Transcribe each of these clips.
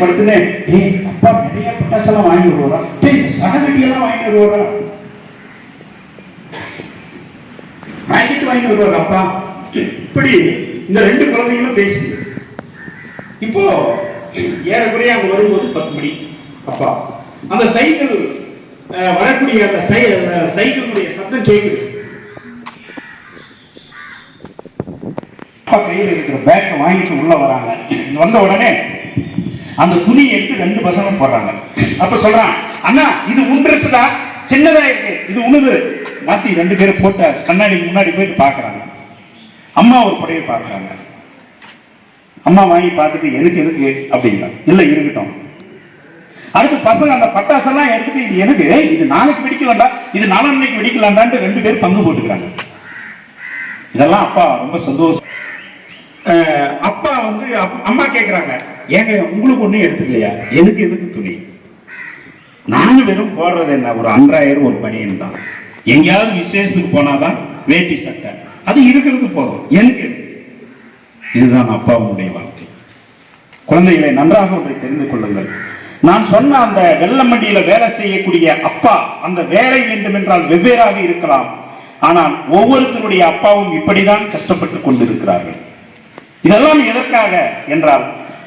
படுத்துன்னு ஏய் அப்பா நிறைய பட்டாசெல்லாம் வாங்கி வருவாரா? டேய் சடவெடி வாங்கி வருவாரா? வாங்கிட்டு வாங்கி வருவார் அப்பா. இப்படி இந்த ரெண்டு குழந்தைகளும் பேசி இப்போ ஏறக்குறைய அங்க வரும்போது பத்து மணி அப்பா. அந்த சைக்கிள் வரக்கூடிய அந்த சை சைக்கிளுடைய சத்தம் கேக்குது. அப்பா கையில் இருக்கிற பேக்கை வாங்கிட்டு உள்ள வராங்க. வந்த உடனே அந்த துணியை எடுத்து ரெண்டு பசங்க போடுறாங்க. அப்ப சொல்றான் அண்ணா இது உன் ட்ரெஸ் தான் சின்னதா இருக்கு. இது உனது. மாத்தி ரெண்டு பேரும் போட்ட கண்ணாடி முன்னாடி போயிட்டு பாக்குறாங்க. அம்மா ஒரு புடையை பாக்குறாங்க அம்மா வாங்கி பார்த்துட்டு எனக்கு எதுக்கு? அப்படிங்களா இல்ல இருக்கட்டும். அடுத்து பசங்க அந்த பட்டாசெல்லாம் எடுத்துட்டு இது எனக்கு இது நாளைக்கு வெடிக்கலாம்டா இது நாளான்னைக்கு வெடிக்கலாம்டான்ட்டு ரெண்டு பேர் பங்கு போட்டுக்கிறாங்க. இதெல்லாம் அப்பா ரொம்ப சந்தோஷம். அப்பா வந்து அப்- அம்மா கேட்குறாங்க ஏங்க உங்களுக்கு ஒண்ணும் எடுத்துக்கலையா? எனக்கு எதுக்கு துணி? நானும் வெறும் போடுறது என்ன? ஒரு அன்றாயிரம் ஒரு பனியன் தான். எங்கேயாவது விசேஷத்துக்கு போனாதான் வேட்டி சட்டை. அது இருக்கிறது போதும். எனக்கு இதுதான் அப்பாவுடைய வாழ்க்கை. குழந்தைகளை நன்றாக ஒன்றை தெரிந்து கொள்ளுங்கள். நான் சொன்ன அந்த வெள்ளமண்டியில வேலை செய்யக்கூடிய அப்பா அந்த வேலை வேண்டும் என்றால் வெவ்வேறாக இருக்கலாம். ஆனால் ஒவ்வொருத்தருடைய அப்பாவும் இப்படிதான் கஷ்டப்பட்டு கொண்டிருக்கிறார்கள். இதெல்லாம் எதற்காக என்றால்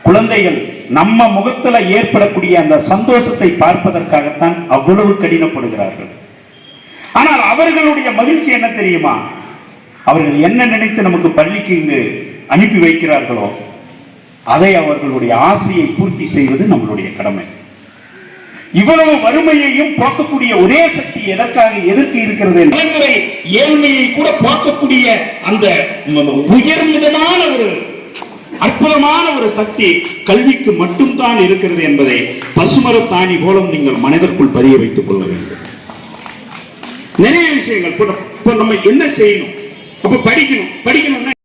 குழந்தைகள் நம்ம முகத்துல ஏற்படக்கூடிய அந்த சந்தோஷத்தை பார்ப்பதற்காகத்தான் அவ்வளவு கடினப்படுகிறார்கள். ஆனால் அவர்களுடைய மகிழ்ச்சி என்ன தெரியுமா? அவர்கள் என்ன நினைத்து நமக்கு பள்ளிக்கு இங்கு அனுப்பி வைக்கிறார்களோ அதை அவர்களுடைய ஆசையை பூர்த்தி செய்வது நம்மளுடைய கடமை. இவ்வளவு வறுமையையும் போக்கக்கூடிய ஒரே சக்தி எதற்காக எதிர்த்து இருக்கிறது இளைஞரை ஏழ்மையை கூட போக்கக்கூடிய அந்த ம- ஒரு அற்புதமான ஒரு சக்தி கல்விக்கு மட்டும்தான் இருக்கிறது என்பதை பசுமரத்தாணி போலும் நீங்கள் மனதிற்குள் பதிய வைத்துக் கொள்ள வேண்டும். நிறைய விஷயங்கள். இப்ப நம்ம என்ன செய்யணும்? அப்ப படிக்கணும். படிக்கணும்னா